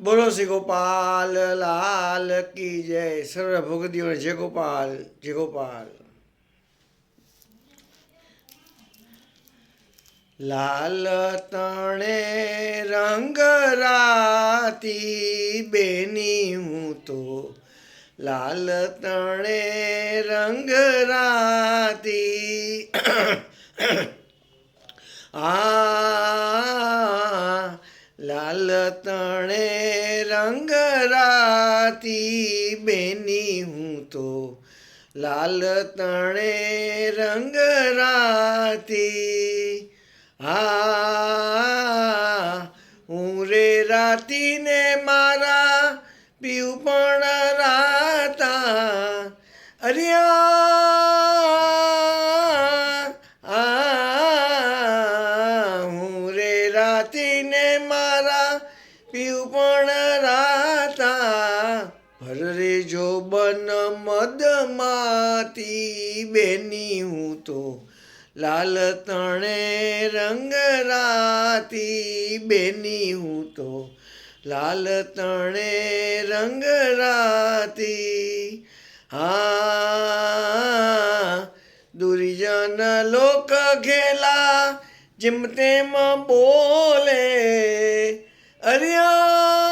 બોલો શ્રી ગોપાલ, લાલ કી જય. સર્વ ભગતીઓ જય ગોપાલ જય ગોપાલ. લાલ તણે રંગ રાતી બેની હું તો. લાલ તણે રંગ રાતી. આ રંગ રાતી બેની હું તો લાલ તણે રંગ રાતી. આ હું રે રાતીને મારા પીવું પણ રાતા. અરિયા પીવું પણ રાતા, ભર જો બન મદમાતી બેની હું તો લાલ તણે રંગ રાતી, બેની હું તો લાલ તણે રંગ રાતી. હા, દુર્જન લોક ઘેલા, જેમ તેમ બોલે અરિયા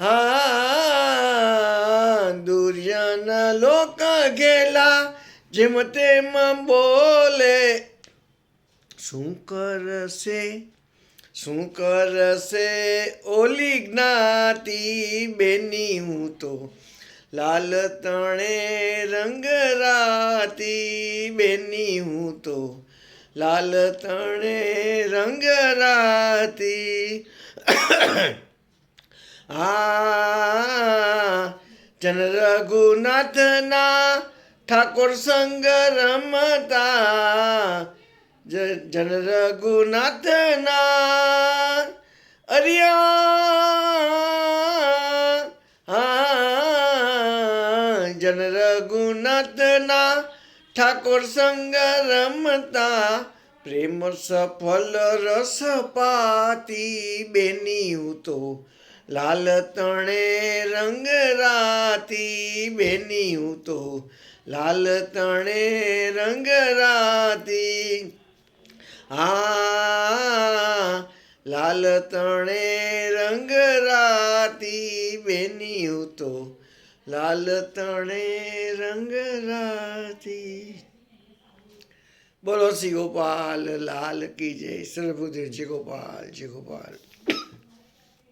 હા દુર્જન લોક ગેલા, જેમ તેમ બોલે. શું કરશે શું કરશે ઓલી જ્ઞાતિ બેની હું તો? લાલ તણે રંગ રાતી બેની હું તો? લાલ તણે રંગ રાતી આ જન રઘુનાથના ઠાકોર સંગ રમતા જ- જન રઘુનાથના અરિયા હા જન રઘુનાથના ઠાકોર સંગ રમતા, પ્રેમ સફલ રસ પાતી બેની હું તો લાલ તણે રંગ રાતી બેની હું તો લાલ તણે રંગ રાતી. આ લાલ તણે રંગ રાતી બેની તો લાલ તણે રંગ રાતી. બોલો શ્રી ગોપાલ, લાલ કી જય. સર્વભૂતિ જય ગોપાલ જય ગોપાલ.